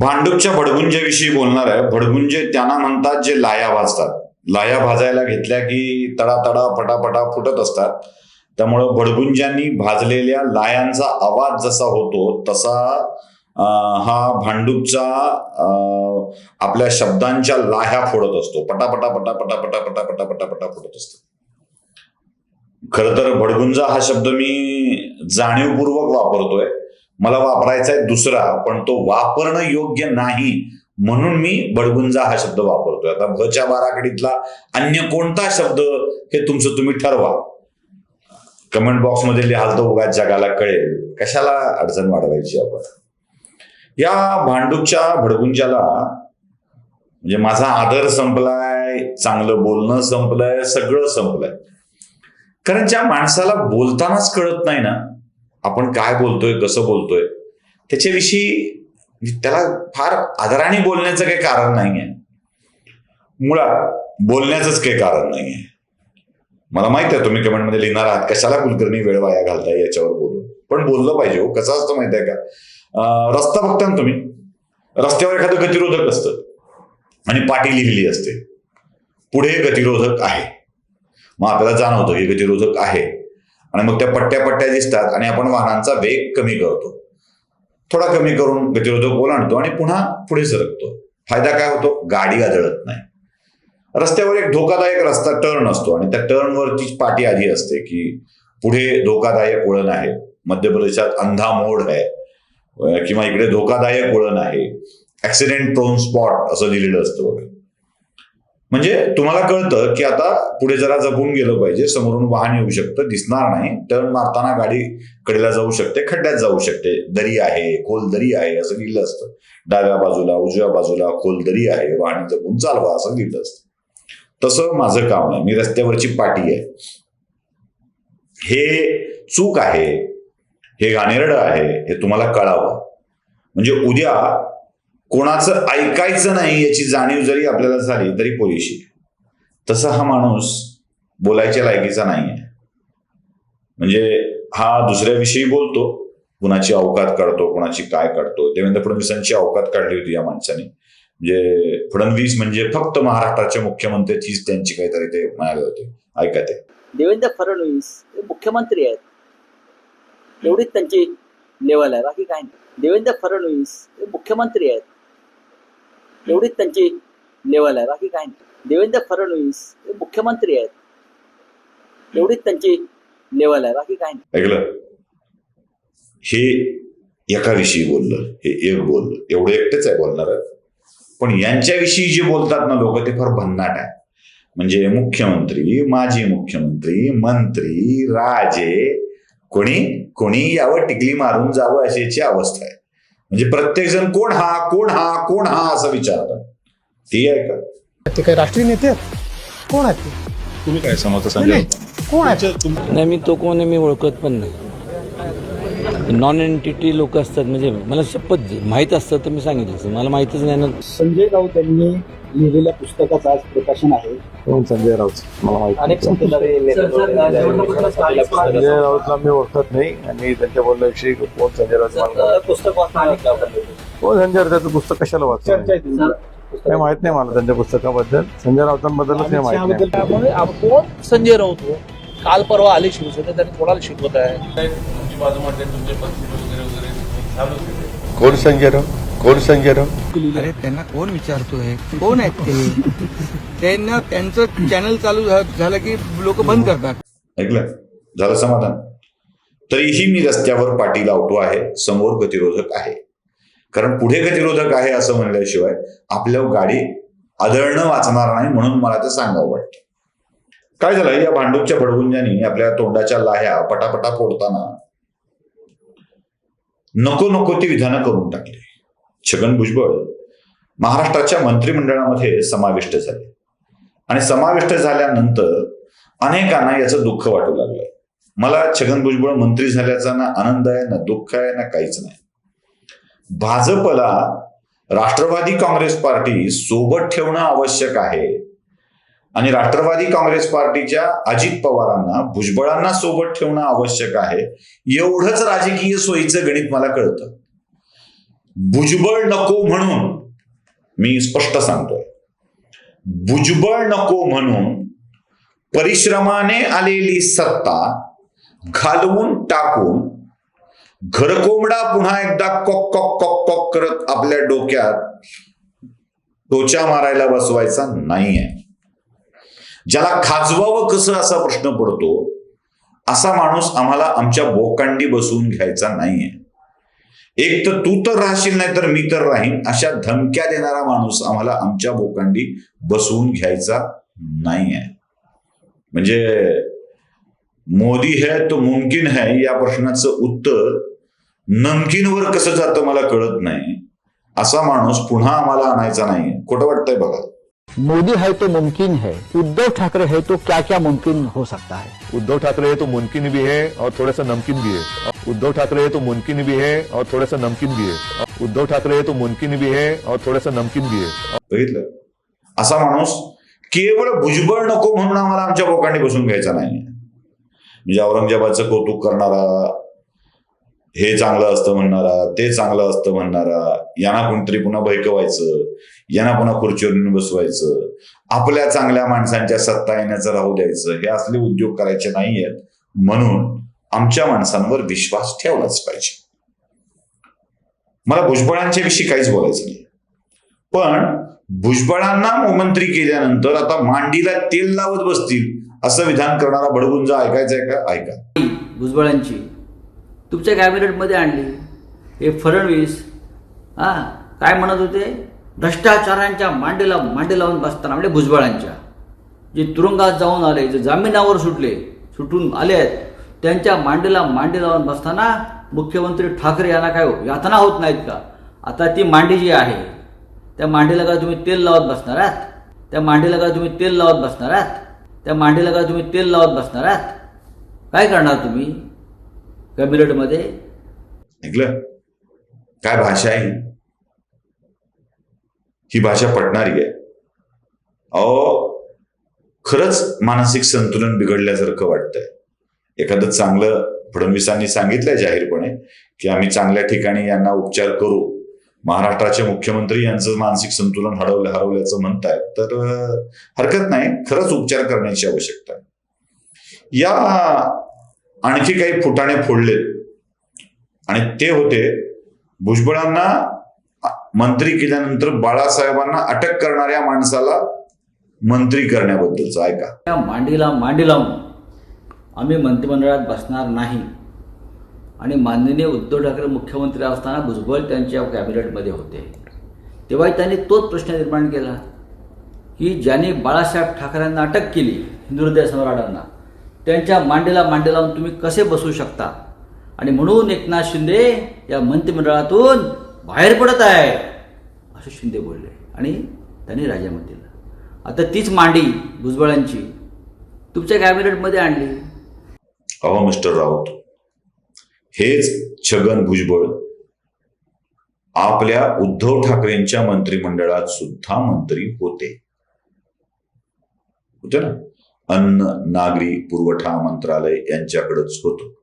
भांडूपच्या भडगुंजेविषयी बोलणार आहे. भडगुंजे त्यांना म्हणतात जे लाया भाजतात. लाया भाजायला घेतल्या की तडातडा फटाफटा फुटत असतात. त्यामुळं भडगुंजांनी भाजलेल्या लायांचा आवाज जसा होतो तसा हा भांडूपचा आपल्या शब्दांच्या लाह्या फोडत असतो. पटापटा पटापटा पटापटा पटापटा पटा फोडत असतो. खर तर भडगुंजा हा शब्द मी जाणीवपूर्वक वापरतोय. मला वापरायचा आहे दुसरा पण तो वापरणं योग्य नाही म्हणून मी बडगुंजा हा शब्द वापरतोय. आता भच्या बाराकडीतला अन्य कोणता शब्द हे तुमचं तुम्ही ठरवा. कमेंट बॉक्समध्ये लिहाल तर उगाच जगाला कळेल. कशाला अडचण वाढवायची आपण? या भांडूपच्या भडगुंजाला म्हणजे माझा आदर संपलाय चांगलं बोलणं संपलंय सगळं संपलंय. कारण ज्या माणसाला बोलतानाच कळत नाही ना आपण काय बोलतोय कसं बोलतोय त्याच्याविषयी त्याला फार आदराने बोलण्याचं काही कारण नाही आहे मुळात बोलण्याचंच काही कारण नाही आहे मला माहीत आहे तुम्ही कमेंटमध्ये लिहिणार आहात कशाला कुलकर्णी वेळ वाया घालताय याच्यावर बोलून. पण बोललं पाहिजे हो कसं असतं माहिती आहे का? रस्ता बघता ना तुम्ही. रस्त्यावर एखादं गतिरोधक असतं. आणि पाटी लिहिलेली असते. पुढे गतिरोधक आहे. मग आपल्याला जाणवतं की गतिरोधक आहे. आणि मग त्या पट्ट्या पट्ट्या दिसतात आणि आपण वाहनांचा वेग कमी करतो. थोडा कमी करून गतिरोधक ओलांडतो आणि पुन्हा पुढे सरकतो. फायदा काय होतो? गाडी आदळत नाही. रस्त्यावर एक धोकादायक रस्ता टर्न असतो आणि त्या टर्नवरची पाटी आधी असते की पुढे धोकादायक वळण आहे. मध्य प्रदेशात अंधा मोड आहे. किंवा इकडे धोकादायक वळण आहे. ऍक्सिडेंट प्रोन स्पॉट असं लिहिलेलं असतं म्हणजे तुम्हाला कळतं की आता पुढे जरा जपून गेलं पाहिजे समोरून वाहन येऊ शकतं दिसणार नाही टर्न मारताना गाडी कडेला जाऊ शकते खड्ड्यात जाऊ शकते. दरी आहे खोल दरी आहे असं लिहिलं असतं. डाव्या बाजूला उजव्या बाजूला खोल दरी आहे वाहन जपून चालवा असं लिहिलं असतं. तसं माझं काम आहे. मी रस्त्यावरची पाटी आहे. हे चूक आहे हे घाणेरडं आहे हे तुम्हाला कळावं. म्हणजे उद्या कोणाचं ऐकायचं नाही याची जाणीव जरी आपल्याला झाली तरी पोलिशी तसा हा माणूस बोलायच्या लायकीचा नाही आहे म्हणजे हा दुसऱ्याविषयी बोलतो कुणाची अवकात काढतो कुणाची काय काढतो. देवेंद्र फडणवीसांची अवकात काढली होती या माणसाने. म्हणजे फडणवीस म्हणजे फक्त महाराष्ट्राचे मुख्यमंत्री तीच त्यांची काहीतरी ते म्हणाले होते. ऐका ते. देवेंद्र फडणवीस हे मुख्यमंत्री आहेत. एवढीच त्यांची लेवल आहे. बाकी काय नाही. देवेंद्र फडणवीस हे मुख्यमंत्री आहेत. एवढीच त्यांची लेवल आहे. बाकी काय नाही. देवेंद्र फडणवीस हे मुख्यमंत्री आहेत. एवढीच त्यांची लेवल आहे. बाकी काय नाही. ऐकलं? हे एकाविषयी बोललं. हे एक बोललं. एवढं एकटेच आहे बोलणार पण यांच्याविषयी जे बोलतात ना लोक ते फार भन्नाट आहे. म्हणजे मुख्यमंत्री माजी मुख्यमंत्री मंत्री राजे कोणी? कोणी यावर टिकली मारून जावं अशी अवस्था आहे. म्हणजे प्रत्येक जण कोण हा कोण हा कोण हा असं विचारतात. ती आहे का? ते काही राष्ट्रीय नेते आहेत? कोण आहेत तुम्ही काय समजता नाही. कोण आहेत? नाही मी तो कोण आहे मी ओळखत पण नाही. नॉन एंटिटी लोक असतात म्हणजे मला शपथ माहीत असतं तर मी सांगितलं असतं. मला माहीतच नाही ना. संजय राऊत यांनी लिहिलेल्या पुस्तकाचं आज प्रकाशन आहे. कोण संजय राऊत? मला माहिती अनेक संजय राऊतला मी ओळखत नाही आणि त्यांच्या बोलण्याविषयी कोण संजय राऊत पुस्तक कोण संजय राऊत? त्याचं पुस्तक कशाला वाचतो. काही माहीत नाही मला त्यांच्या पुस्तकाबद्दल. संजय राऊतांबद्दलच माहीत नाही. कोण? संजय राऊत हो. काल परवा आले शिवसेना त्यांनी कोणाला शिकवत आहे? कोण संजय राव कोण संजय राव अरे त्यांना कोण विचारतोय? कोण आहेत ते? त्यांना त्यांचं चॅनल चालू झालं की लोक बंद करतात. ऐकलं? झालं समाधान. तरीही मी रस्त्यावर पाठी लावतो आहे समोर गतिरोधक आहे. कारण पुढे गतिरोधक आहे असं म्हणल्याशिवाय आपल्या गाडी आदळणं वाचणार नाही म्हणून मला ते सांगावं वाटतं. काय झालं? या भांडूपच्या भडगुंजांनी आपल्या तोंडाच्या लाह्या पटापटा फोडताना नको नको ती विधानं करून टाकली. छगन भुजबळ महाराष्ट्राच्या मंत्रिमंडळामध्ये समाविष्ट झाले. आणि समाविष्ट झाल्यानंतर अनेकांना याचं दुःख वाटू लागलं. मला छगन भुजबळ मंत्री झाल्याचा ना आनंद आहे ना दुःख आहे ना काहीच नाही. भाजपला राष्ट्रवादी काँग्रेस पार्टी सोबत ठेवणं आवश्यक आहे. आणि राष्ट्रवादी काँग्रेस पार्टीच्या अजित पवारांना भुजबळांना सोबत ठेवणं आवश्यक आहे. एवढंच राजकीय सोयीचं गणित मला कळतं. भुजबळ नको म्हणून मी स्पष्ट सांगतोय. भुजबळ नको म्हणून परिश्रमाने आलेली सत्ता घालवून टाकून घरकोंबडा पुन्हा एकदा कॉक कॉक कॉक कॉक करत आपल्या डोक्यात टोचा मारायला बसवायचा नाही आहे ज्याला खाजवावं कसं असा प्रश्न पडतो असा माणूस आम्हाला आमच्या बोकांडी बसवून घ्यायचा नाहीये. एक तर तू तर राहशील नाही तर मी तर राहीन अशा धमक्या देणारा माणूस आम्हाला आमच्या बोकांडी बसवून घ्यायचा नाहीये. म्हणजे मोदी है तो मुमकिन है या प्रश्नाचं उत्तर नमकीनवर कसं जातं मला कळत नाही. असा माणूस पुन्हा आम्हाला आणायचा नाही खोटं वाटतंय बघा. मोदी है तो मुमकिन है उद्धव ठाकरे है तो क्या क्या मुमकिन हो सकता है? उद्धव ठाकरे तो मुमकिन भी है और थोड़ा सा नमकीन भी है। उद्धव ठाकरे तो मुमकिन भी है और थोड़ा सा नमकीन भी है। उद्धव ठाकरे तो मुमकिन भी है और थोड़ा सा नमकीन भी है। बघितलं? असा माणूस केवळ भुजबळ नको म्हणून आम्हाला आमच्या बोकांडी बसून घ्यायचा नाही म्हणजे औरंगजेबाचं कौतुक करणारा हे चांगलं असतं म्हणणारा ते चांगलं असतं म्हणणारा यांना कोणतरी पुन्हा भयकवायचं यांना पुन्हा खुर्चीवर बसवायचं आपल्या चांगल्या माणसांच्या सत्ता येण्याचं राहू द्यायचं हे असले उद्योग करायचे नाहीयेत. म्हणून आमच्या माणसांवर विश्वास ठेवलाच पाहिजे. मला भुजबळांच्या विषयी काहीच बोलायचं नाही. पण भुजबळांना मंत्री केल्यानंतर आता मांडीला तेल लावत बसतील असं विधान करणारा बडगुंजा आहे का? ऐका. भुजबळांची. तुमच्या कॅबिनेटमध्ये आणली. हे फडणवीस हा काय म्हणत होते? भ्रष्टाचारांच्या मांडीला मांडी लावून बसताना म्हणजे भुजबळांच्या. जे तुरुंगात जाऊन आले जे जामिनावर सुटले सुटून आले आहेत त्यांच्या मांडीला मांडी लावून बसताना मुख्यमंत्री ठाकरे यांना काय हो, यातना होत नाहीत का? आता ती मांडी जी आहे त्या मांडीला काय तुम्ही तेल लावत बसणार आहात? त्या मांडीला काय तुम्ही तेल लावत बसणार आहात? त्या मांडीला काय तुम्ही तेल लावत बसणार आहात? काय करणार तुम्ही? कॅबिनेटमध्ये ऐकलं काय भाषा आहे ही? भाषा पटणारी आहे. अहो खरंच मानसिक संतुलन बिघडल्यासारखं वाटतंय. एखादं चांगलं फडणवीसांनी सांगितलंय जाहीरपणे की आम्ही चांगल्या ठिकाणी यांना उपचार करू. महाराष्ट्राचे मुख्यमंत्री यांचं मानसिक संतुलन हरवलं हरवल्याचं म्हणतायत. तर हरकत नाही. खरंच उपचार करण्याची आवश्यकता आहे. या आणखी काही फुटाणे फोडले. आणि ते होते भुजबळांना मंत्री केल्यानंतर बाळासाहेबांना अटक करणाऱ्या माणसाला मंत्री करण्याबद्दलचं ऐका. त्या मांडीला मांडी लावून आम्ही मंत्रिमंडळात बसणार नाही. आणि माननीय उद्धव ठाकरे मुख्यमंत्री असताना भुजबळ त्यांच्या कॅबिनेटमध्ये होते. तेव्हा त्यांनी तोच प्रश्न निर्माण केला की ज्यांनी बाळासाहेब ठाकरेंना अटक केली हिंदू हृदय सम्राटांना त्यांच्या मांडीला मांडी लावून तुम्ही कसे बसू शकता? आणि म्हणून एकनाथ शिंदे या मंत्रिमंडळातून बाहेर पडत आहे असं शिंदे बोलले. आणि त्यांनी राजीनामा दिला. आता तीच मांडी भुजबळांची तुमच्या कॅबिनेटमध्ये आणली. अहो मिस्टर राऊत हेच छगन भुजबळ आपल्या उद्धव ठाकरेंच्या मंत्रिमंडळात सुद्धा मंत्री होते. होते ना? अन्न नागरी पुरवठा मंत्रालय यांच्याकडेच होतो.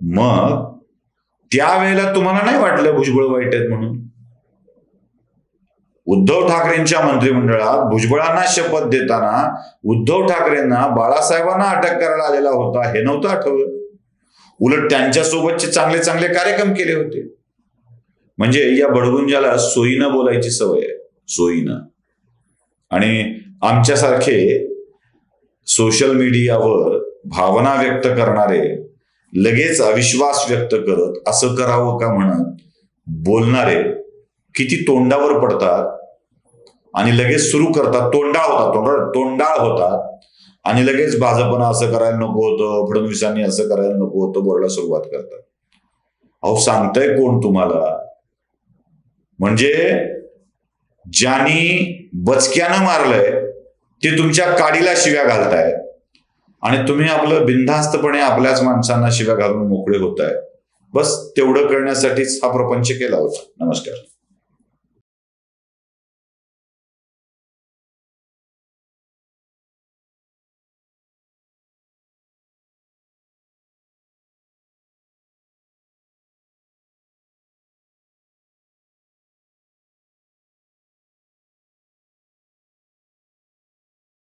मग त्यावेळेला तुम्हाला नाही वाटलं भुजबळ वाईट आहेत म्हणून? उद्धव ठाकरेंच्या मंत्रिमंडळात भुजबळांना शपथ देताना उद्धव ठाकरेंना बाळासाहेबांना अटक करायला आलेला होता हे नव्हतं आठवलं. उलट त्यांच्यासोबतचे चांगले चांगले कार्यक्रम केले होते. म्हणजे या बडगुंजाला सोयीनं बोलायची सवय आहे सोयीनं. आणि आमच्यासारखे सोशल मीडियावर भावना व्यक्त करणारे लगेच अविश्वास व्यक्त करत असं करावं का म्हणत बोलणारे किती तोंडावर पडतात आणि लगेच सुरू करतात. तोंडाळ होतात तोंडाळ तोंडाळ होतात. आणि लगेच भाजपनं असं करायला नको होतं फडणवीसांनी असं करायला नको होतं बोलायला सुरुवात करतात. अहो सांगताय कोण तुम्हाला? म्हणजे ज्यांनी बचक्यानं मारलंय ते तुमच्या काडीला शिव्या घालतायत. आणि तुम्ही आपलं बिनधास्तपणे आपल्याच माणसांना शिव्या घालून मोकळे होत आहे बस तेवढं करण्यासाठीच हा प्रपंच केला होता. नमस्कार.